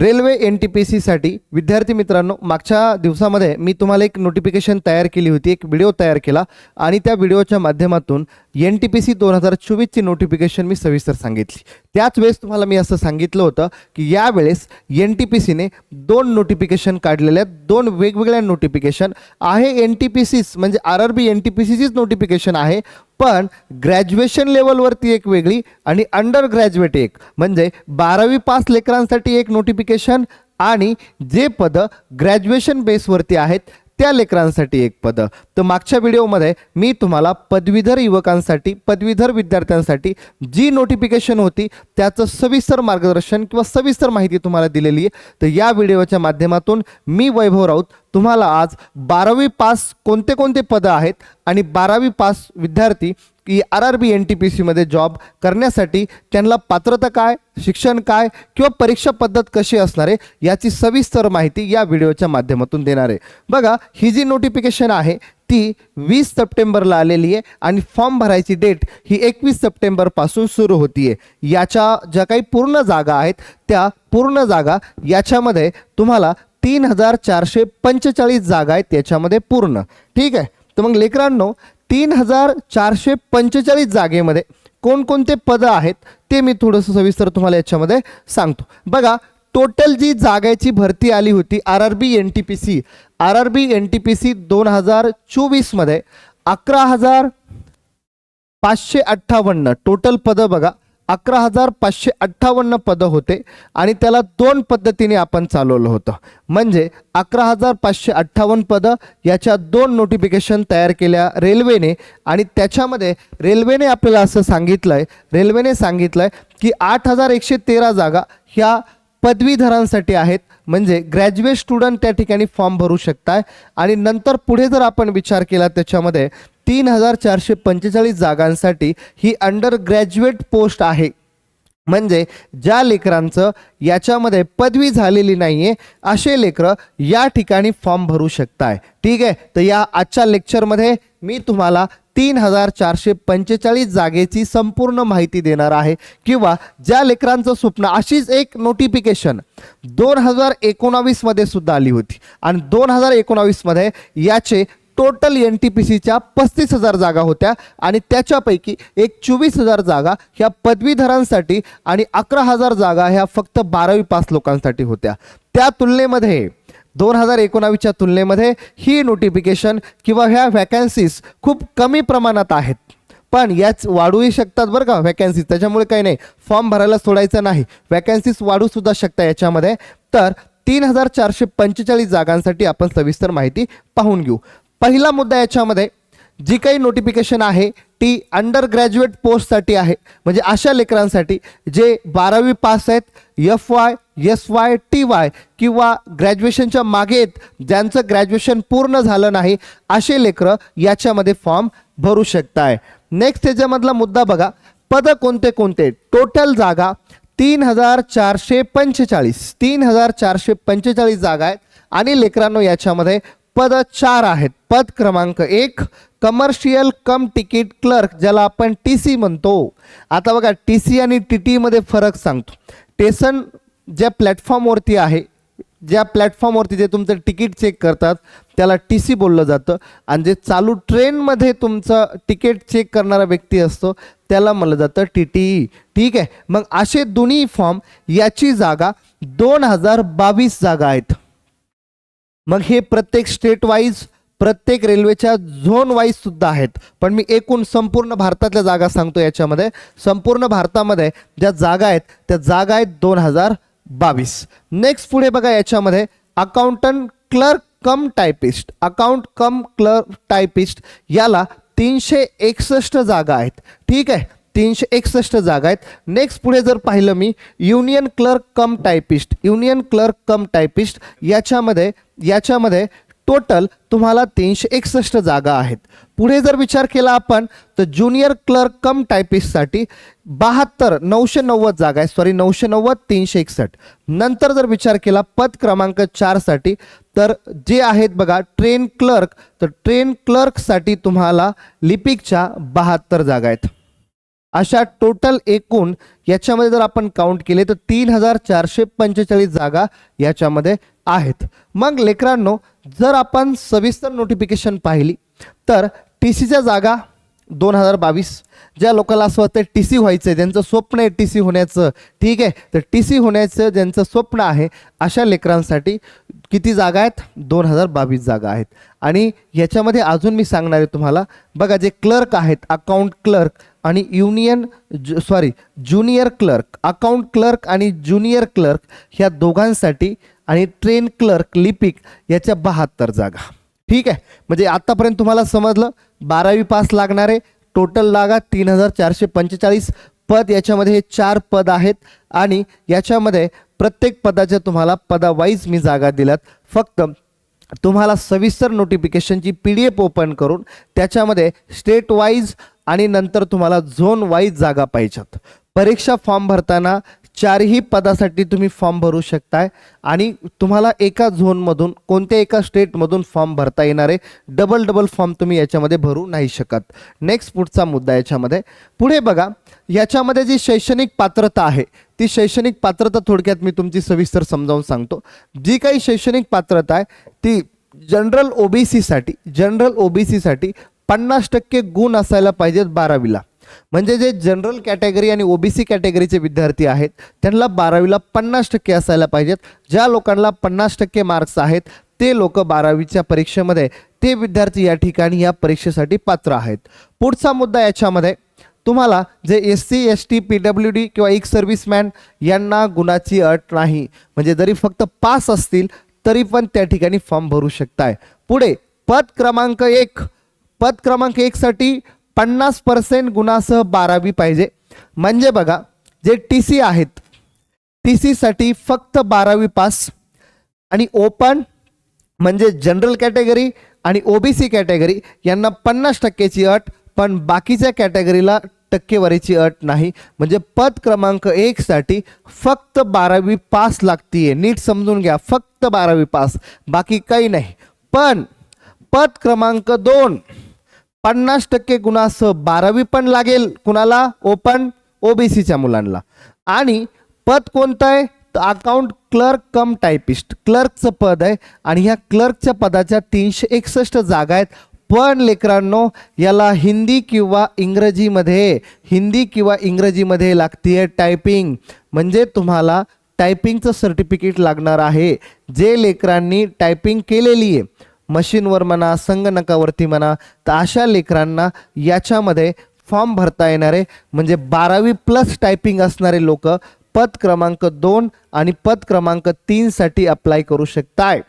Railway N T P सीसाठी विद्यार्थी मित्रांनो मागच्या दिवसामध्ये मी तुम्हाला एक नोटिफिकेशन तयार केली होती एक व्हिडिओ तयार केला. आणि त्या व्हिडिओच्या माध्यमातून एन टी पी सी दोन हजार चोवीसची नोटिफिकेशन मी सविस्तर सांगितली. त्याच वेळेस तुम्हाला मी असं सांगितलं होतं की यावेळेस एन टी पी सीने दोन नोटिफिकेशन काढलेले आहेत. दोन वेगवेगळ्या नोटिफिकेशन आहे एन टी पी सीच म्हणजे R R B N T P सीचीच notification आहे पण ग्रॅज्युएशन लेवलवरती एक वेगळी आणि अंडर ग्रॅज्युएट एक. म्हणजे बारावी पास लेकरांसाठी एक नोटिफिकेशन आणि जे पदं ग्रॅज्युएशन बेसवरती आहेत त्या लेकरांसाठी एक पदं. तर मागच्या व्हिडिओमध्ये मी तुम्हाला पदवीधर युवकांसाठी पदवीधर विद्यार्थ्यांसाठी जी नोटिफिकेशन होती त्याचं सविस्तर मार्गदर्शन किंवा सविस्तर माहिती तुम्हाला दिलेली आहे. तर या व्हिडिओच्या माध्यमातून मी वैभव राऊत तुम्हाला आज बारावी पास कोणते कोणते पदं आहेत आणि बारावी पास विद्यार्थी की R R B N T P सीमध्ये जॉब करण्यासाठी त्यांना पात्रता काय शिक्षण काय किंवा परीक्षा पद्धत कशी असणार आहे याची सविस्तर माहिती या व्हिडिओच्या माध्यमातून देणार आहे. बघा ही जी नोटिफिकेशन आहे ती वीस सप्टेंबरला आलेली आहे आणि फॉर्म भरायची डेट ही एकवीस सप्टेंबरपासून सुरू होती आहे याच्या ज्या काही पूर्ण जागा आहेत त्या पूर्ण जागा याच्यामध्ये तुम्हाला तीन हजार चारशे पंचेचाळीस जागा आहेत याच्यामध्ये पूर्ण. ठीक आहे? तर मग लेकरांनो तीन हजार चारशे पंचेचाळीस जागेमध्ये कोणकोणते पदं आहेत ते मी थोडंसं सविस्तर तुम्हाला याच्यामध्ये सांगतो. बघा टोटल जी जागेची भरती आली होती R R B N T P C R R B N T P C दोन हजार चोवीसमध्ये अकरा हजार पाचशे अठ्ठावन्न टोटल पदं बघा. अकरा हजार पाचशे अठ्ठावन्न पदं होते आणि त्याला दोन पद्धतीने आपण चालवलं होतं. म्हणजे अकरा हजार पाचशे अठ्ठावन्न पदं याच्या दोन नोटिफिकेशन तयार केल्या रेल्वेने आणि त्याच्यामध्ये रेल्वेने आपल्याला असं सांगितलं आहे रेल्वेने सांगितलं आहे की आठ हजार एकशे तेरा जागा ह्या पदवीधरांसाठी आहेत. म्हणजे ग्रॅज्युएट स्टुडंट त्या ठिकाणी फॉर्म भरू शकताय. आणि नंतर पुढे जर आपण विचार केला त्याच्यामध्ये तीन हजार चारशे पंचेचाळीस जागांसाठी ही अंडर ग्रॅज्युएट पोस्ट आहे. म्हणजे ज्या लेकरांचं याच्यामध्ये पदवी झालेली नाही आहे असे लेकरं या ठिकाणी फॉर्म भरू शकताय. ठीक आहे? तर या आजच्या लेक्चरमध्ये मी तुम्हाला तीन हजार चारशे पंचेचाळीस जागेची संपूर्ण माहिती देणार आहे. किंवा ज्या लेकरांचं स्वप्न अशीच एक नोटिफिकेशन दोन हजार एकोणावीसमध्ये सुद्धा आली होती. आणि दोन हजार एकोणावीसमध्ये याचे टोटल एन टी पी सीच्या पस्तीस हजार जागा होत्या आणि त्याच्यापैकी एक चोवीस हजार जागा ह्या पदवीधरांसाठी आणि अकरा हजार जागा ह्या फक्त बारावी पास लोकांसाठी होत्या. त्या तुलनेमध्ये दोन हजार एकोणावीसच्या तुलनेमध्ये ही नोटिफिकेशन किंवा ह्या व्हॅकन्सीज खूप कमी प्रमाणात आहेत. पण याच वाढूही शकतात बरं का व्हॅकन्सीज त्याच्यामुळे काही नाही फॉर्म भरायला सोडायचं नाही. व्हॅकन्सीज वाढू सुद्धा शकता याच्यामध्ये. तर तीन हजार चारशे पंचेचाळीस जागांसाठी आपण सविस्तर माहिती पाहून घेऊ. पहिला मुद्दा याच्यामध्ये जी काही नोटिफिकेशन आहे ती अंडर ग्रॅज्युएट पोस्टसाठी आहे. म्हणजे अशा लेकरांसाठी जे बारावी पास आहेत F Y S Y T Y किंवा ग्रॅज्युएशनच्या मागे आहेत ज्यांचं ग्रॅज्युएशन पूर्ण झालं नाही असे लेकरं याच्यामध्ये फॉर्म भरू शकताय. नेक्स्ट त्याच्यामधला मुद्दा बघा. पद कोणते कोणते टोटल जागा तीन हजार चारशे पंचेचाळीस. तीन हजार चारशे पंचेचाळीस जागा आहेत. आणि लेकरांनो याच्यामध्ये पद चार आहेत. पद क्रमांक एक कमर्शियल कम तिकीट क्लर्क ज्याला आपण टी सी म्हणतो. आता बघा टी सी आणि टी टीमध्ये फरक सांगतो. टेसन ज्या प्लॅटफॉर्मवरती आहे ज्या प्लॅटफॉर्मवरती जे तुमचं तिकीट चेक करतात त्याला टी सी बोललं जातं. आणि जे चालू ट्रेनमध्ये तुमचं तिकीट चेक करणारा व्यक्ती असतो त्याला म्हणलं जातं टी टी ई ठीक आहे? मग असे दोन्ही फॉर्म याची जागा दोन हजार बावीस जागा आहेत. मग हे प्रत्येक स्टेट वाईज प्रत्येक रेल्वेच्या झोन वाईज सुद्धा आहेत. पण मी एकूण संपूर्ण भारतातल्या जागा सांगतो याच्यामध्ये. संपूर्ण भारतामध्ये ज्या जागा आहेत त्या जागा आहेत दोन हजार बावीस. नेक्स्ट पुढे बघा याच्यामध्ये accountant clerk cum typist account cum clerk typist याला तीनशे एकसष्ट जागा आहेत. ठीक आहे? तीनशे एकसष्ट जागा आहेत. नेक्स्ट पुढे जर पाहिलं मी union clerk cum typist union clerk cum typist याच्यामध्ये याच्यामध्ये टोटल तुम्हाला तीनशे एकसष्ट जागा आहेत. पुढे जर विचार केला आपण तर ज्युनियर क्लर्क कम टायपिस्टसाठी बहात्तर नऊशे नव्वद जागा आहे सॉरी नऊशे नव्वद तीनशे एकसष्ट. नंतर जर विचार केला पद क्रमांक चारसाठी तर जे आहेत बघा ट्रेन क्लर्क तर ट्रेन क्लर्कसाठी तुम्हाला लिपिकच्या बहात्तर जागा आहेत. अशा टोटल एकूण याच्यामध्ये जर आपण काउंट केले तर तीन हजार चारशे पंचेचाळीस जागा याच्यामध्ये आहेत. मग लेकरांनो जर आपण सविस्तर नोटिफिकेशन पाहिली तर टी सीच्या जागा दोन हजार बावीस ज्या लोकांना असं वाटतं टी सी व्हायचं आहे ज्यांचं स्वप्न आहे टी सी होण्याचं ठीक आहे? तर टी सी होण्याचं ज्यांचं स्वप्न आहे अशा लेकरांसाठी किती जागा आहेत? दोन हजार बावीस जागा आहेत. आणि याच्यामध्ये अजून मी सांगणार आहे तुम्हाला बघा जे क्लर्क आहेत अकाउंट क्लर्क आणि युनियन जु sorry junior clerk account clerk आणि ज्युनियर क्लर्क ह्या दोघांसाठी आणि ट्रेन क्लर्क लिपिक याच्या बहात्तर जागा. ठीक आहे? म्हणजे आत्तापर्यंत तुम्हाला समजलं बारावी पास लागणारे टोटल जागा तीन हजार चारशे पंचेचाळीस पद. याच्यामध्ये हे चार पद आहेत आणि याच्यामध्ये प्रत्येक पदाच्या तुम्हाला पदावाईज मी जागा दिल्यात. फक्त तुम्हाला सविस्तर नोटिफिकेशनची पी डी एफ ओपन करून त्याच्यामध्ये स्टेट वाईज आणि नंतर तुम्हाला झोन वाईज जागा पाहिजेत. परीक्षा फॉर्म भरताना चारही पदासाठी तुम्ही फॉर्म भरू शकताय आणि तुम्हाला एका झोनमधून कोणत्या एका स्टेटमधून फॉर्म भरता येणार आहे डबल डबल फॉर्म तुम्ही याच्यामध्ये भरू नाही शकत. नेक्स्ट पुढचा मुद्दा याच्यामध्ये. पुढे बघा याच्यामध्ये जी शैक्षणिक पात्रता आहे ती शैक्षणिक पात्रता थोडक्यात मी तुमची सविस्तर समजावून सांगतो. जी काही शैक्षणिक पात्रता आहे ती जनरल ओबीसीसाठी जनरल ओबीसीसाठी पन्नास टक्के गुण असायला पाहिजेत बारावीला. म्हणजे जे जनरल कॅटेगरी आणि ओबीसी कॅटेगरीचे विद्यार्थी आहेत त्यांना बारावीला पन्नास टक्के असायला पाहिजेत. ज्या लोकांना पन्नास टक्के मार्क्स आहेत ते लोक बारावीच्या परीक्षेमध्ये ते विद्यार्थी या ठिकाणी या परीक्षेसाठी पात्र आहेत. पुढचा मुद्दा याच्यामध्ये तुम्हाला जे S C S T P W D किंवा एक सर्व्हिसमॅन यांना गुणाची अट नाही. म्हणजे जरी फक्त पास असतील तरी पण त्या ठिकाणी फॉर्म भरू शकताय. पुढे पद क्रमांक एक पद क्रमांक एकसाठी पन्नास पर्सेंट गुणासह बारावी पाहिजे. म्हणजे बघा जे टी सी आहेत टी सीसाठी फक्त बारावी पास आणि ओपन म्हणजे जनरल कॅटेगरी आणि ओबीसी कॅटेगरी यांना पन्नास टक्क्याची अट पण बाकीच्या कॅटेगरीला टक्केवारीची अट नाही. म्हणजे पद क्रमांक एकसाठी फक्त बारावी पास लागतीये. नीट समजून घ्या फक्त बारावी पास बाकी काही नाही. पण पद क्रमांक दोन पन्नास टक्के गुणासह बारावी पण लागेल कुणाला? ओपन ओबीसीच्या मुलांना. आणि पद कोणतं आहे? तर अकाउंट क्लर्क कम टायपिस्ट. क्लर्कचं पद आहे आणि ह्या क्लर्कच्या पदाच्या तीनशे एकसष्ट जागा आहेत. पण लेकरांनो याला हिंदी किंवा इंग्रजीमध्ये हिंदी किंवा इंग्रजीमध्ये लागतीये टायपिंग. म्हणजे तुम्हाला टायपिंगचं सर्टिफिकेट लागणार आहे. जे लेकरांनी टायपिंग केलेली आहे मशीनवर म्हणा संगणकावरती म्हणा तर अशा लेकरांना याच्यामध्ये फॉर्म भरता येणारे म्हणजे बारावी प्लस टायपिंग असणारे लोक पद क्रमांक दोन आणि पद क्रमांक तीनसाठी अप्लाय करू शकताय.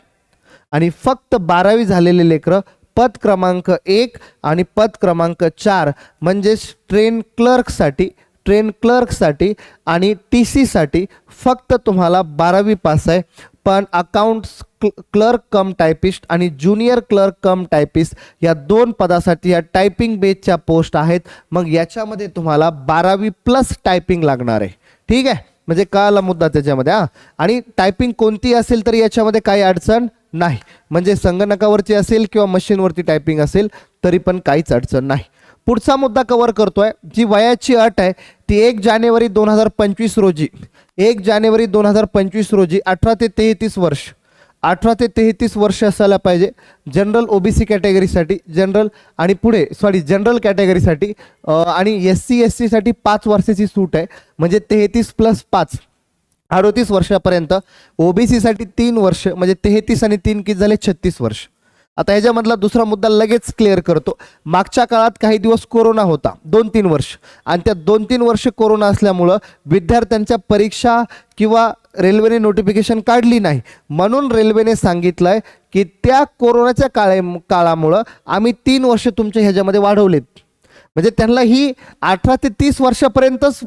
आणि फक्त बारावी झालेले लेकरं पद क्रमांक एक आणि पद क्रमांक चार म्हणजेच ट्रेन क्लर्कसाठी ट्रेन क्लर्कसाठी आणि टी सीसाठी फक्त तुम्हाला बारावी पास आहे. पण अकाउंट्स क्लर्क कम टायपिस्ट आणि ज्युनियर क्लर्क कम टायपिस्ट या दोन पदासाठी या टायपिंग बेसच्या पोस्ट आहेत. मग याच्यामध्ये तुम्हाला बारावी प्लस टायपिंग लागणार आहे. ठीक आहे? म्हणजे कळाला मुद्दा त्याच्यामध्ये हां? आणि टायपिंग कोणती असेल तरी याच्यामध्ये काही अडचण नाही. म्हणजे संगणकावरची असेल किंवा मशीनवरती टायपिंग असेल तरी पण काहीच अडचण नाही. पुढचा मुद्दा कव्हर करतोय. जी वयाची अट आहे ती एक जानेवारी दोन हजार पंचवीस रोजी. एक जानेवारी दोन हजार पंचवीस रोजी अठरा ते तेहतीस वर्ष अठरा ते तेहतीस वर्ष असायला पाहिजे. जनरल ओ बी सी कॅटेगरीसाठी जनरल आणि पुढे सॉरी जनरल कॅटेगरीसाठी आणि एस सी एस सीसाठी पाच वर्षाची सूट आहे. म्हणजे तेहतीस प्लस पाच अडोतीस वर्षापर्यंत ओ बी सीसाठी तीन वर्ष म्हणजे तेहतीस आणि तीन किती झाले? छत्तीस वर्ष. आता याच्यामधला दुसरा मुद्दा लगेच क्लिअर करतो. मागच्या काळात काही दिवस कोरोना होता दोन तीन वर्ष. आणि त्या दोन तीन वर्ष कोरोना असल्यामुळं विद्यार्थ्यांच्या परीक्षा किंवा रेल्वेने नोटिफिकेशन काढली नाही. म्हणून रेल्वेने सांगितलं आहे की त्या कोरोनाच्या काळे काळामुळं आम्ही तीन वर्ष तुमच्या ह्याच्यामध्ये वाढवलेत. म्हणजे त्यांना ही अठरा ते तीस वर्षापर्यंतच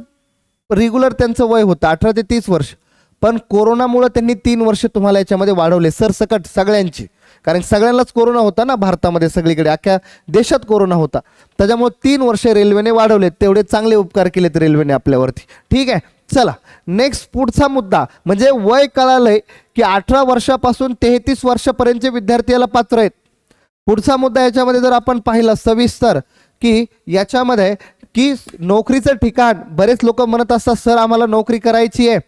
रेग्युलर त्यांचं वय होतं अठरा ते तीस वर्ष. पण कोरोनामुळं त्यांनी तीन वर्ष तुम्हाला याच्यामध्ये वाढवले सरसकट सगळ्यांची. कारण सगळ्यांनाच कोरोना होता ना भारतामध्ये सगळीकडे अख्ख्या देशात कोरोना होता. त्याच्यामुळे तीन वर्ष रेल्वेने वाढवलेत तेवढे चांगले उपकार केलेत रेल्वेने आपल्यावरती. ठीक आहे चला नेक्स्ट पुढचा मुद्दा म्हणजे वय कळालंय की अठरा वर्षापासून तेहतीस वर्षापर्यंतचे विद्यार्थी याला पात्र आहेत. पुढचा मुद्दा याच्यामध्ये जर आपण पाहिला सविस्तर की याच्यामध्ये की नोकरीचं ठिकाण बरेच लोक म्हणत असतात सर आम्हाला नोकरी करायची आहे.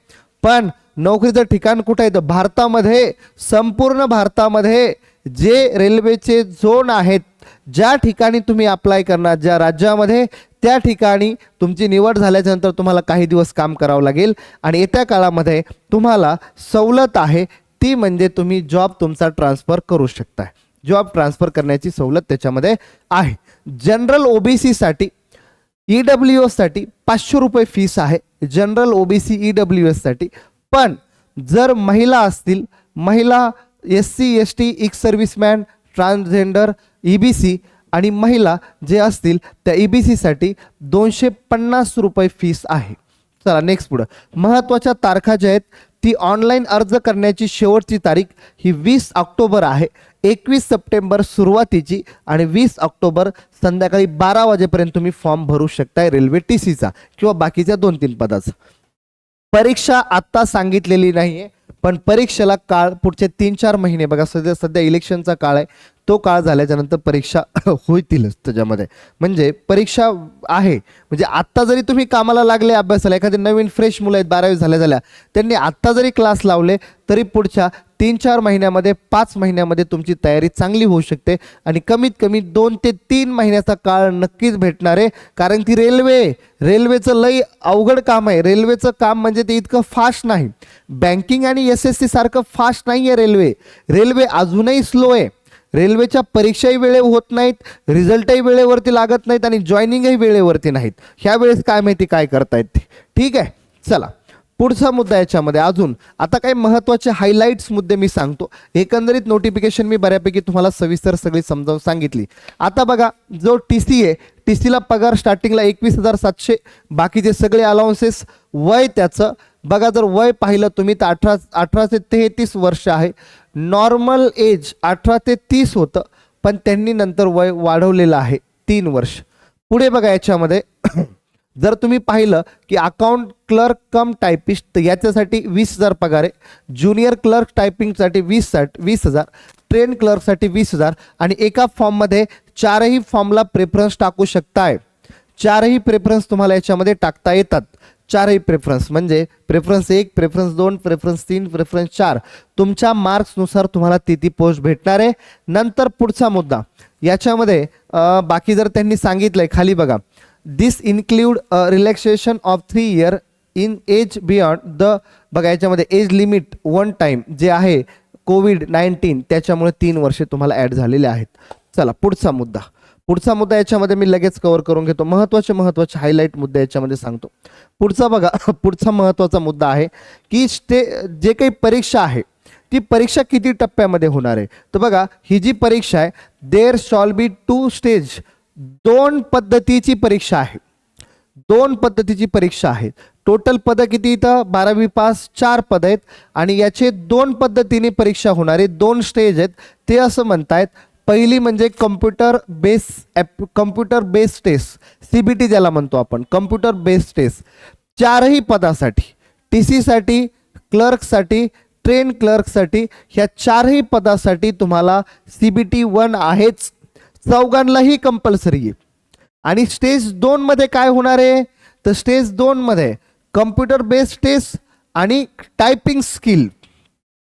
पण नोकरीचं ठिकाण कुठं आहे? तर भारतामध्ये संपूर्ण भारतामध्ये जे रेल्वेचे झोन आहेत ज्या ठिकाणी तुम्ही अप्लाय करणार ज्या राज्यामध्ये त्या ठिकाणी तुमची निवड झाल्याच्यानंतर तुम्हाला काही दिवस काम करावं लागेल. आणि येत्या काळामध्ये तुम्हाला सवलत आहे ती म्हणजे तुम्ही जॉब तुमचा ट्रान्सफर करू शकताय. जॉब ट्रान्सफर करण्याची सवलत त्याच्यामध्ये आहे. जनरल ओबीसीसाठी ई डब्ल्यू एससाठी पाचशे रुपये फीस आहे. General O B C E W एससाठी पण जर महिला असतील महिला S C S T ex serviceman transgender E B C आणि महिला जे असतील त्या ई बी सीसाठी दोनशे पन्नास रुपये फीस आहे. चला नेक्स्ट पुढं. महत्त्वाच्या तारखा ज्या आहेत ती ऑनलाईन अर्ज करण्याची शेवटची तारीख ही वीस ऑक्टोबर आहे. एकवीस सप्टेंबर सुरुवातीची आणि वीस ऑक्टोबर संध्याकाळी बारा वाजेपर्यंत तुम्ही फॉर्म भरू शकताय रेल्वे टी सीचा किंवा बाकीच्या दोन तीन पदाचा. परीक्षा आत्ता सांगितलेली नाही आहे पण परीक्षेला काळ पुढचे तीन चार महिने बघा सध्या सध्या इलेक्शनचा काळ आहे तो काळ झाल्याच्यानंतर परीक्षा होतीलच त्याच्यामध्ये. म्हणजे परीक्षा आहे. म्हणजे आत्ता जरी तुम्ही कामाला लागले अभ्यासाला एखादे नवीन फ्रेश मुलं आहेत बारावी झाल्या झाल्या त्यांनी आत्ता जरी क्लास लावले तरी पुढच्या तीन चार महिन्यामध्ये पाच महिन्यामध्ये तुमची तयारी चांगली होऊ शकते आणि कमीत कमी दोन ते तीन महिन्याचा काळ नक्कीच भेटणार आहे कारण की रेल्वे रेल्वेचं लई अवघड काम आहे. रेल्वेचं काम म्हणजे ते इतकं फास्ट नाही. बँकिंग आणि एस एस सी सारखं फास्ट नाही आहे रेल्वे. रेल्वे अजूनही स्लो आहे. रेल्वेच्या परीक्षाही वेळे होत नाहीत रिझल्टही वेळेवरती लागत नाहीत आणि जॉईनिंगही वेळेवरती नाहीत. ह्या वेळेस काय माहिती काय करतायत ते? ठीक आहे चला. पुढचा मुद्दा याच्यामध्ये अजून. आता काही महत्त्वाचे हायलाईट्स मुद्दे मी सांगतो. एकंदरीत नोटिफिकेशन मी बऱ्यापैकी तुम्हाला सविस्तर सगळी समजावून सांगितली. आता बघा जो टी सी आहे टी सीला पगार स्टार्टिंगला एकवीस हजार सातशे बाकीचे सगळे अलाउन्सेस वय त्याचं. बघा जर वय पाहिलं तुम्ही तर अठरा अठरा ते तेहतीस वर्ष आहे. नॉर्मल एज अठरा ते तीस होतं पण त्यांनी नंतर वय वाढवलेलं आहे तीन वर्ष. पुढे बघा याच्यामध्ये. जर तुम्ही पाहिलं की अकाउंट क्लर्क कम टायपिस्ट याच्यासाठी वीस हजार पगार आहे. ज्युनियर क्लर्क टायपिंगसाठी वीस साठ वीस हजार. ट्रेन क्लर्कसाठी वीस हजार. आणि एका फॉर्ममध्ये चारही फॉर्मला प्रेफरन्स टाकू शकताय. चारही प्रेफरन्स तुम्हाला याच्यामध्ये टाकता येतात. चारही प्रेफरन्स म्हणजे प्रेफरन्स एक प्रेफरन्स दोन प्रेफरन्स तीन प्रेफरन्स चार. तुमच्या मार्क्सनुसार तुम्हाला ती ती पोस्ट भेटणार आहे. नंतर पुढचा मुद्दा. याच्यामध्ये बाकी जर त्यांनी सांगितलंय खाली बघा. This include relaxation of three year in age beyond the बघा याच्यामध्ये एज लिमिट वन टाईम जे आहे कोविड नाईन्टीन त्याच्यामुळे तीन वर्षे तुम्हाला ॲड झालेले आहेत. चला पुढचा मुद्दा. पुढचा मुद्दा याच्यामध्ये मी लगेच कव्हर करून घेतो. महत्त्वाचे महत्त्वाचे हायलाईट मुद्दे याच्यामध्ये सांगतो. पुढचा बघा पुढचा महत्त्वाचा मुद्दा आहे की स्टे जे काही परीक्षा आहे ती परीक्षा किती टप्प्यामध्ये होणार आहे? तर बघा ही जी परीक्षा आहे there shall be two stage दोन पद्धतीची परीक्षा आहे. दोन पद्धतीची परीक्षा आहे. टोटल पदं किती इथं? बारावी पास चार पद आहेत आणि याचे दोन पद्धतीने परीक्षा होणारे दोन स्टेज आहेत. ते असं म्हणतायत पहिली म्हणजे computer base app computer base test C B T ज्याला म्हणतो आपण कम्प्युटर बेस टेस्ट चारही पदासाठी टी सीसाठी क्लर्कसाठी ट्रेन क्लर्कसाठी ह्या चारही पदासाठी तुम्हाला सी बी टी वन आहेच. चौघांनाही कंपल्सरी आहे. आणि स्टेज दोनमध्ये काय होणार आहे? तर स्टेज दोनमध्ये कम्प्युटर बेस्ड टेस्ट आणि टायपिंग स्किल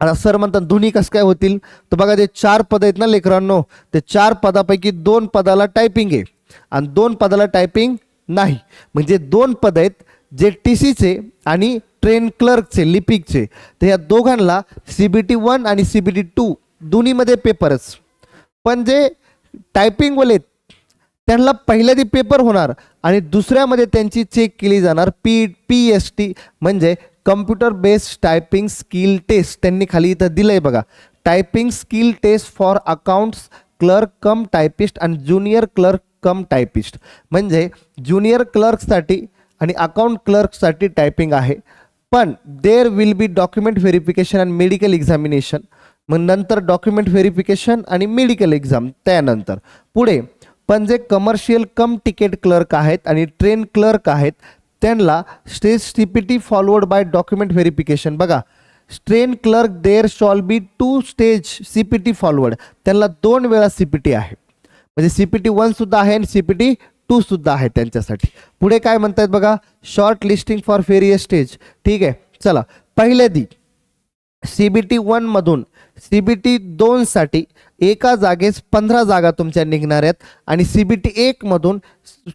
आता सर म्हणतात दोन्ही कसं काय होतील? तर बघा ते चार पद आहेत ना लेकरांनो ते चार पदापैकी दोन पदाला टायपिंग आहे. आणि दोन पदाला टायपिंग नाही. म्हणजे दोन पद आहेत जे टी सीचे आणि ट्रेन क्लर्कचे लिपिकचे तर या दोघांना सी बी टी वन आणि सी बी टी टू दोन्हीमध्ये पेपरच पण जे टायपिंगवाले त्यांना पहिल्यादी पेपर होणार आणि दुसऱ्यामध्ये त्यांची चेक केली जाणार पी पी एस टी म्हणजे computer based typing skill test त्यांनी खाली इथं दिलं आहे बघा. Typing skill test for accounts clerk cum typist आणि ज्युनियर क्लर्क कम टायपिस्ट म्हणजे ज्युनियर क्लर्कसाठी आणि अकाउंट क्लर्कसाठी टायपिंग आहे. पण there will be document verification and medical examination मग नंतर डॉक्युमेंट व्हेरिफिकेशन आणि मेडिकल एक्झाम त्यानंतर. पुढे पण जे कमर्शियल कम तिकीट क्लर्क आहेत आणि ट्रेन क्लर्क आहेत त्यांना stage C P T followed by document verification बघा train clerk there shall be two stage C P T forward त्यांना दोन वेळा सी पी टी आहे. म्हणजे सी पी टी वनसुद्धा आहे आणि सी पी टी टूसुद्धा आहे त्यांच्यासाठी. पुढे काय म्हणतात बघा? Short listing for various stage ठीक आहे चला. पहिल्यादी सी बी टी वनमधून सी बी टी दोनसाठी एका जागेस पंधरा जागा तुमच्या निघणार आहेत. आणि सी बी टी एकमधून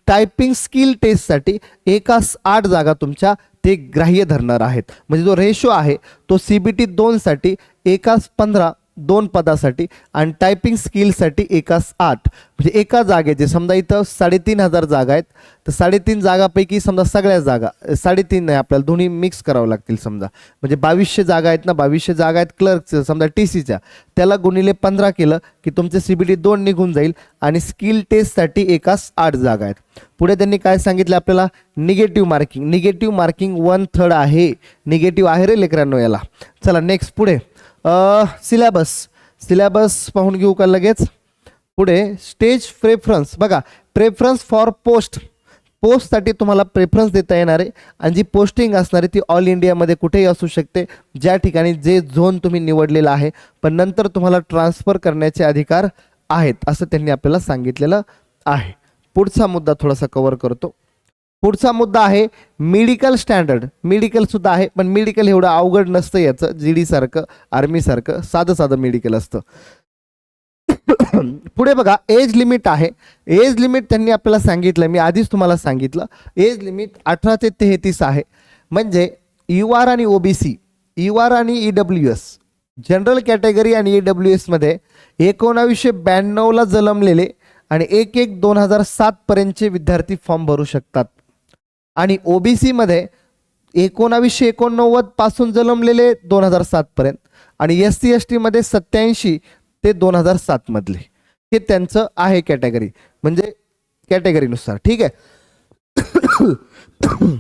टायपिंग स्किल टेस्टसाठी एकास आठ जागा तुमच्या ते ग्राह्य धरणार आहेत. म्हणजे जो रेशो आहे तो सी बी टी दोनसाठी एकास पंधरा दोन पदासाठी आणि टायपिंग स्किलसाठी एकास आठ. म्हणजे एका जागेचे समजा इथं साडेतीन हजार जागा आहेत तर साडेतीन जागापैकी समजा सगळ्या जागा साडेतीन नाही आपल्याला दोन्ही मिक्स करावं लागतील समजा. म्हणजे बावीसशे जागा आहेत ना बावीसशे जागा आहेत क्लर्कचं समजा टी सीच्या त्याला गुणिले पंधरा केलं की तुमचे सी बी टी दोन निघून जाईल आणि स्किल टेस्टसाठी एकास आठ जागा आहेत. पुढे त्यांनी काय सांगितलं आपल्याला? Negative marking negative marking one third आहे. निगेटिव्ह आहे रे लेकरांनो याला. चला नेक्स्ट पुढे. सिलॅबस सिलॅबस पाहून घेऊ का लगेच? पुढे स्टेज प्रेफरन्स बघा प्रेफरन्स फॉर पोस्ट पोस्टसाठी तुम्हाला प्रेफरन्स देता येणार आहे. आणि जी पोस्टिंग असणार आहे ती ऑल इंडियामध्ये कुठेही असू शकते. ज्या ठिकाणी जे झोन तुम्ही निवडलेला आहे. पण नंतर तुम्हाला ट्रान्सफर करण्याचे अधिकार आहेत असं त्यांनी आपल्याला सांगितलेलं आहे. पुढचा मुद्दा थोडासा कवर करतो. पुढचा मुद्दा आहे मेडिकल स्टँडर्ड मेडिकल सुद्धा आहे पण मेडिकल एवढं अवघड नसतं याचं. जी डी सारखं आर्मीसारखं साधं साधं मेडिकल असतं. पुढे बघा एज लिमिट आहे. एज लिमिट त्यांनी आपल्याला सांगितलं मी आधीच तुम्हाला सांगितलं. एज लिमिट अठरा ते तेहतीस आहे. म्हणजे यू आर आणि ओबीसी यू आर आणि E W S general category आणि ई डब्ल्यू एसमध्ये एकोणावीसशे ब्याण्णवला जन्मलेले आणि एक एक दोन हजार सातपर्यंतचे विद्यार्थी फॉर्म भरू शकतात. आणि ओबीसीमध्ये एकोणावीसशे एकोणनव्वदपासून जन्मलेले दोन हजार सातपर्यंत आणि एस सी एस टीमध्ये सत्याऐंशी ते दोन हजार सातमधले हे त्यांचं आहे कॅटेगरी म्हणजे कॅटेगरीनुसार ठीक आहे?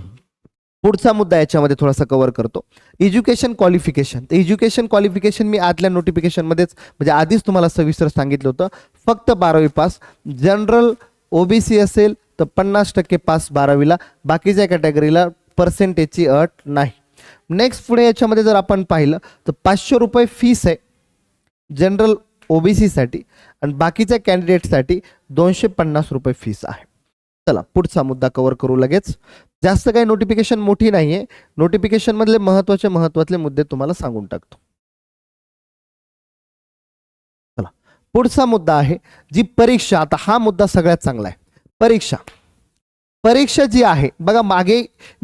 पुढचा मुद्दा याच्यामध्ये थोडासा कव्हर करतो. एज्युकेशन क्वालिफिकेशन तर एज्युकेशन क्वालिफिकेशन मी आतल्या नोटिफिकेशनमध्येच म्हणजे आधीच तुम्हाला सविस्तर सांगितलं होतं. फक्त बारावी पास जनरल ओबीसी असेल तर पन्नास टक्के पास बारावीला बाकीच्या कॅटेगरीला पर्सेंटेजची अट नाही. नेक्स्ट पुढे याच्यामध्ये जर आपण पाहिलं तर पाचशे रुपये फीस आहे जनरल ओबीसीसाठी आणि बाकीच्या कॅन्डिडेटसाठी दोनशे पन्नास रुपये फीस आहे. चला पुढचा मुद्दा कवर करू लगेच. जास्त काही नोटिफिकेशन मोठी नाही आहे नोटिफिकेशनमधले महत्त्वाचे महत्त्वातले मुद्दे तुम्हाला सांगून टाकतो. चला पुढचा मुद्दा आहे जी परीक्षा. आता हा मुद्दा सगळ्यात चांगला आहे. परीक्षा. परीक्षा जी आहे बघा मागे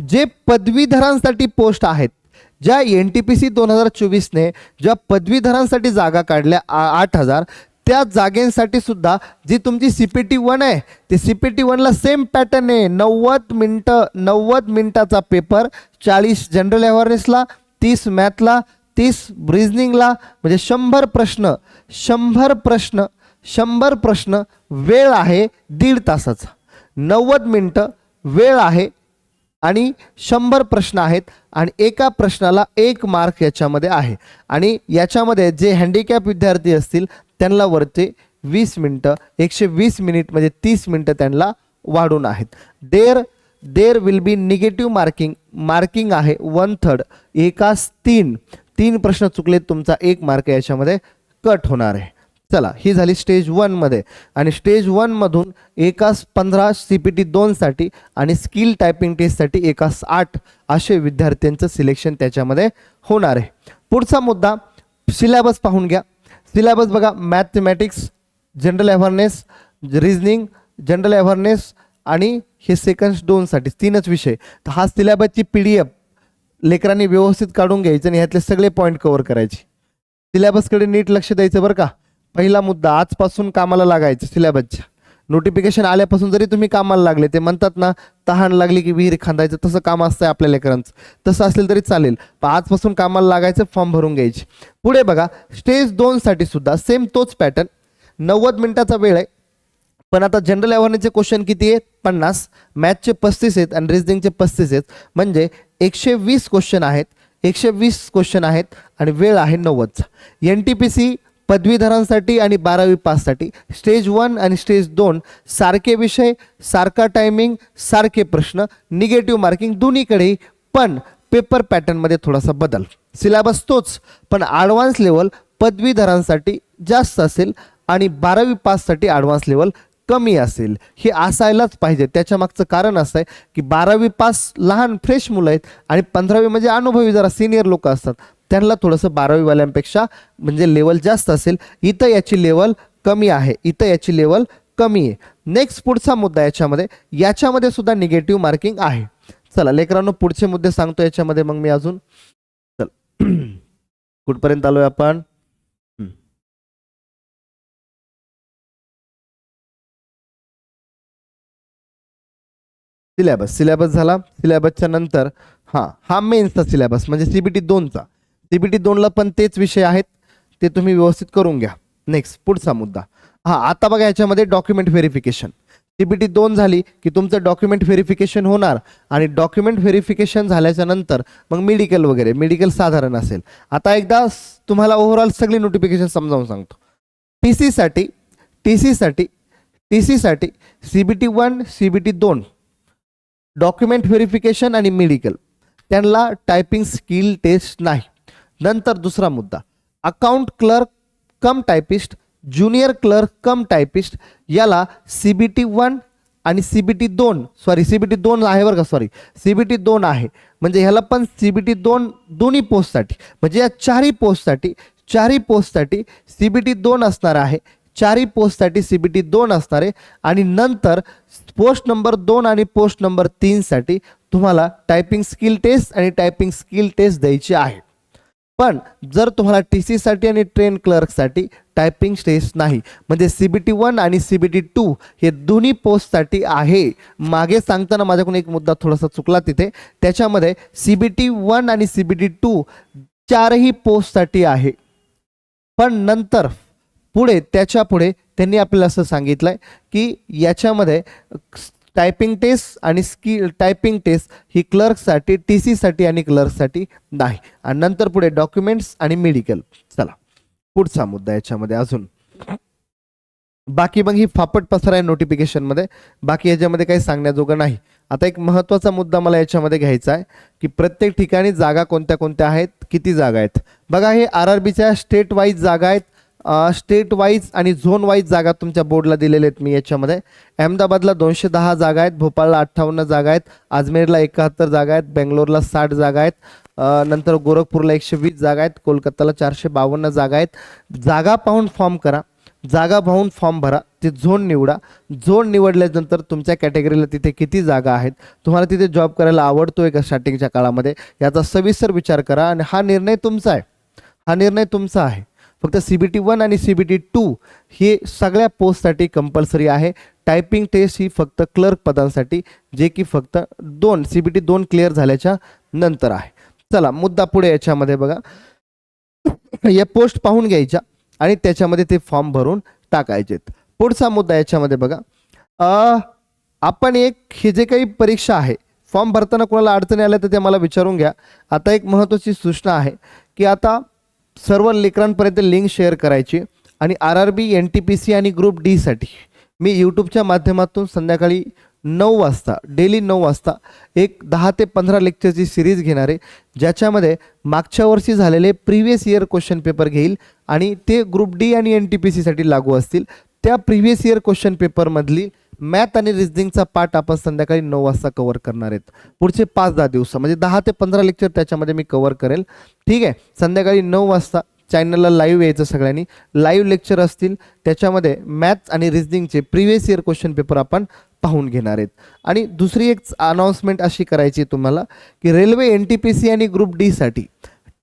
जे पदवीधरांसाठी पोस्ट आहेत ज्या एन टी पी सी दोन हजार चोवीसने ज्या पदवीधरांसाठी जागा काढल्या आ- आठ हजार त्या जागेंसाठी सुद्धा जी तुमची सी पी टी वन आहे ती सी पी टी वनला सेम पॅटर्न आहे. नव्वद मिनटं नव्वद मिनटाचा पेपर चाळीस जनरल अवेअरनेसला तीस मॅथला तीस रिजनिंगला म्हणजे शंभर प्रश्न शंभर प्रश्न शंभर प्रश्न वेळ आहे दीड तासाचा. नव्वद मिनटं वेळ आहे आणि शंभर प्रश्न आहेत आणि एका प्रश्नाला एक मार्क याच्यामध्ये आहे. आणि याच्यामध्ये जे हँडिकॅप विद्यार्थी असतील त्यांना वरती वीस मिनटं एकशे वीस मिनिट म्हणजे तीस मिनटं त्यांना वाढून आहेत. There there will be negative marking marking आहे वन थर्ड एकास तीन. तीन प्रश्न चुकले तुमचा एक मार्क याच्यामध्ये कट होणार आहे. चला ही झाली स्टेज वनमध्ये आणि स्टेज वनमधून एकास पंधरा सी पी टी दोनसाठी आणि स्किल टायपिंग टेस्टसाठी एकास आठ असे विद्यार्थ्यांचं सिलेक्शन त्याच्यामध्ये होणार आहे. पुढचा मुद्दा सिलेबस पाहून घ्या. सिलेबस बघा mathematics general awareness reasoning general awareness आणि हे सेकंड दोनसाठी तीनच विषय. तर हा सिलेबसची पी डी एफ लेकरांनी व्यवस्थित काढून घ्यायचं आणि ह्यातले सगळे पॉईंट कव्हर करायचे. सिलेबसकडे नीट लक्ष द्यायचं बरं का? पहिला मुद्दा आजपासून कामाला लागायचं सिलेबसच्या. नोटिफिकेशन आल्यापासून जरी तुम्ही कामाला लागले ते म्हणतात ना तहान लागली की विहीर खांदायचं तसं काम असतं आपल्या लेकरांचं. तसं असेल तरी चालेल पण आजपासून कामाला लागायचं फॉर्म भरून घ्यायचे. पुढे बघा स्टेज दोनसाठी सुद्धा सेम तोच पॅटर्न. नव्वद मिनिटाचा वेळ आहे. पण आता जनरल अवेअरनेसचे क्वेश्चन किती आहेत? पन्नास. मॅथचे पस्तीस आहेत आणि रिजनिंगचे पस्तीस आहेत. म्हणजे एकशे वीस क्वेश्चन आहेत. एकशे वीस क्वेश्चन आहेत आणि वेळ आहे नव्वदचा. एन टी पी सी पदवीधरांसाठी आणि बारावी पाससाठी. स्टेज वन आणि स्टेज दोन सारखे विषय सारखा टायमिंग सारखे प्रश्न निगेटिव्ह मार्किंग दोन्हीकडेही पण पेपर पॅटर्नमध्ये थोडासा बदल. सिलेबस तोच पण ॲडव्हान्स लेवल पदवीधरांसाठी जास्त असेल आणि बारावी पाससाठी ॲडव्हान्स लेवल कमी असेल हे असायलाच पाहिजे. त्याच्या मागचं कारण असं आहे की बारावी पास लहान फ्रेश मुलं आहेत आणि पंधरावी म्हणजे अनुभवी जरा सिनियर लोक असतात. त्यांना थोडंसं बारावीवाल्यांपेक्षा म्हणजे लेवल जास्त असेल. इथं याची लेवल कमी आहे. इथं याची लेवल कमी आहे. नेक्स्ट पुढचा मुद्दा याच्यामध्ये याच्यामध्ये सुद्धा निगेटिव्ह मार्किंग आहे. चला लेकरांनो पुढचे मुद्दे सांगतो याच्यामध्ये. मग मी अजून चल. कुठपर्यंत आलोय आपण? सिलेबस. सिलेबस झाला. सिलेबसच्या नंतर हां हा मेन्सचा सिलेबस म्हणजे सीबीटी दोनचा. सीबीटी दोनला पण तेच विषय आहेत. ते तुम्ही व्यवस्थित करून घ्या. नेक्स्ट पुढचा मुद्दा. हां आता बघा याच्यामध्ये डॉक्युमेंट व्हेरिफिकेशन सीबीटी दोन झाली की तुमचं डॉक्युमेंट व्हेरिफिकेशन होणार आणि डॉक्युमेंट व्हेरिफिकेशन झाल्याच्यानंतर मग मेडिकल वगैरे मेडिकल साधारण असेल. आता एकदा तुम्हाला ओव्हरऑल सगळी नोटिफिकेशन समजावून सांगतो. टी सीसाठी टी सीसाठी टी सीसाठी C B T one C B T दोन. डॉक्युमेंट व्हेरिफिकेशन आणि मेडिकल. त्यांना टायपिंग स्किल टेस्ट नाही. नंतर दुसरा मुद्दा. Account clerk cum typist junior clerk cum typist याला सी बी टी वन आणि सी बी टी दोन सॉरी सी बी टी दोन आहे बरं का सॉरी सी बी टी दोन आहे. म्हणजे ह्याला पण सी बी टी दोन दोन्ही पोस्टसाठी म्हणजे या चारही पोस्टसाठी चारही पोस्टसाठी सी बी टी दोन असणार आहे. चारही पोस्टसाठी सी बी टी दोन असणार. आहे आणि नंतर पोस्ट नंबर दोन आणि पोस्ट नंबर तीनसाठी तुम्हाला टायपिंग स्किल टेस्ट आणि टायपिंग स्किल टेस्ट द्यायची आहे. पण जर तुम्हाला टी सीसाठी आणि ट्रेन क्लर्कसाठी टायपिंग टेस्ट नाही म्हणजे सी बी टी वन आणि सी बी टी टू हे दोन्ही पोस्टसाठी आहे. मागे सांगताना माझ्याकडून एक मुद्दा थोडासा चुकला तिथे. त्याच्यामध्ये सी बी टी वन आणि सी बी टी टू चारही पोस्टसाठी आहे. पण नंतर पुढे त्याच्या पुढे त्यांनी आपल्याला असं सांगितलं आहे की याच्यामध्ये टायपिंग टेस्ट आणि स्किल टायपिंग टेस्ट ही क्लर्कसाठी टी सीसाठी आणि क्लर्कसाठी नाही. आणि नंतर पुढे डॉक्युमेंट्स आणि मेडिकल चला पुढचा मुद्दा याच्यामध्ये अजून. बाकी मग ही फापट पसर आहे नोटिफिकेशनमध्ये बाकी याच्यामध्ये काही सांगण्याजोगं नाही. आता एक महत्त्वाचा मुद्दा मला याच्यामध्ये घ्यायचा आहे की प्रत्येक ठिकाणी जागा कोणत्या कोणत्या आहेत किती जागा आहेत. बघा हे आर आर बीच्या स्टेट वाईज जागा आहेत. स्टेट वाईज आणि झोन वाईज जागा तुमच्या बोर्डला दिलेल्या आहेत मी याच्यामध्ये. अहमदाबादला दोनशे दहा जागा आहेत भोपाळला अठ्ठावन्न जागा आहेत अजमेरला एकाहत्तर जागा आहेत बेंगलोरला साठ जागा आहेत नंतर गोरखपूरला एकशे वीस जागा आहेत कोलकाताला चारशे बावन्न जागा आहेत. जागा पाहून फॉर्म करा. जागा पाहून फॉर्म भरा. ते झोन निवडा. झोन निवडल्यानंतर तुमच्या कॅटेगरीला तिथे किती जागा आहेत? तुम्हाला तिथे जॉब करायला आवडतो आहे का स्टार्टिंगच्या काळामध्ये? याचा सविस्तर विचार करा आणि हा निर्णय तुमचा आहे. हा निर्णय तुमचा आहे. फक्त सी बी टी वन आणि सी बी टी टू हे सगळ्या पोस्टसाठी कंपल्सरी आहे. टायपिंग टेस्ट ही फक्त क्लर्क पदांसाठी जे की फक्त दोन सी बी टी दोन क्लिअर झाल्याच्यानंतर आहे. चला मुद्दा पुढे याच्यामध्ये बघा. या पोस्ट पाहून घ्यायच्या आणि त्याच्यामध्ये ते फॉर्म भरून टाकायचेत. पुढचा मुद्दा याच्यामध्ये बघा. आपण एक हे जे काही परीक्षा आहे फॉर्म भरताना कोणाला अडचणी आल्या तर ते मला विचारून घ्या. आता एक महत्त्वाची सूचना आहे की आता सर्व लेकरांपर्यंत लिंक शेअर करायची आणि R R B N T P C आणि ग्रुप डीसाठी मी यूट्यूबच्या माध्यमातून संध्याकाळी नऊ वाजता डेली नऊ वाजता एक दहा ते पंधरा लेक्चरची सिरीज घेणार आहे. ज्याच्यामध्ये मागच्या वर्षी झालेले प्रिव्हियस इयर क्वेश्चन पेपर घेईल आणि ते ग्रुप डी आणि एन टी पी सीसाठी लागू असतील. त्या प्रिव्हियस इयर क्वेश्चन पेपरमधली मॅथ आणि रिजनिंगचा पार्ट आपण संध्याकाळी नऊ वाजता कव्हर करणार आहेत. पुढचे पाच दहा दिवस म्हणजे दहा ते पंधरा लेक्चर त्याच्यामध्ये मी कव्हर करेल. ठीक आहे? संध्याकाळी नऊ वाजता चॅनलला लाईव्ह यायचं सगळ्यांनी. लाईव्ह लेक्चर असतील त्याच्यामध्ये मॅथ्स आणि रिजनिंगचे प्रिव्हियस इयर क्वेश्चन पेपर आपण पाहून घेणार आहेत. आणि दुसरी एक अनाऊन्समेंट अशी करायची तुम्हाला की railway N T P C आणि ग्रुप डीसाठी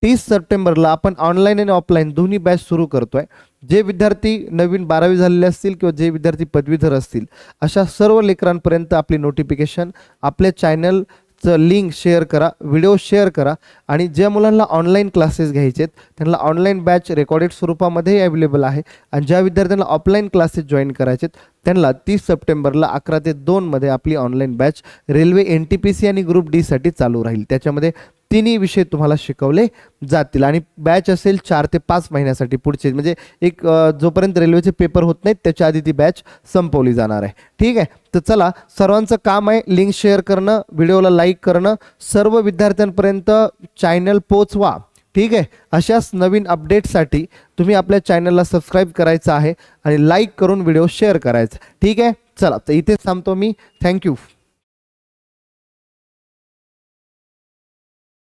तीस सप्टेंबरला आपण ऑनलाईन आणि ऑफलाईन दोन्ही बॅच सुरू करतो आहे जे विद्यार्थी नवीन बारावी झालेले असतील किंवा जे विद्यार्थी पदवीधर असतील अशा सर्व लेकरांपर्यंत आपली नोटिफिकेशन आपल्या चॅनलचं लिंक शेअर करा व्हिडिओ शेअर करा आणि ज्या मुलांना ऑनलाईन क्लासेस घ्यायचे आहेत त्यांना ऑनलाईन बॅच रेकॉर्डेड स्वरूपामध्येही अवेलेबल आहे आणि ज्या विद्यार्थ्यांना ऑफलाईन क्लासेस जॉईन करायचे आहेत त्यांना तीस सप्टेंबरला अकरा ते दोनमध्ये आपली online batch railway N T P C आणि ग्रुप डीसाठी चालू राहील. त्याच्यामध्ये तिन्ही विषय तुम्हाला शिकवले जातील. आणि बॅच असेल चार ते पाच महिन्यासाठी पुढचे. म्हणजे एक जोपर्यंत रेल्वेचे पेपर होत नाहीत त्याच्या आधी ती बॅच संपवली जाणार आहे. ठीक आहे? तर चला सर्वांचं काम आहे लिंक शेअर करणं व्हिडिओला लाईक करणं. सर्व विद्यार्थ्यांपर्यंत चॅनल पोचवा ठीक आहे? अशाच नवीन अपडेटसाठी तुम्ही आपल्या चॅनलला सबस्क्राईब करायचं आहे आणि लाईक करून व्हिडिओ शेअर करायचा. ठीक आहे? चला तर इथेच थांबतो मी. थँक्यू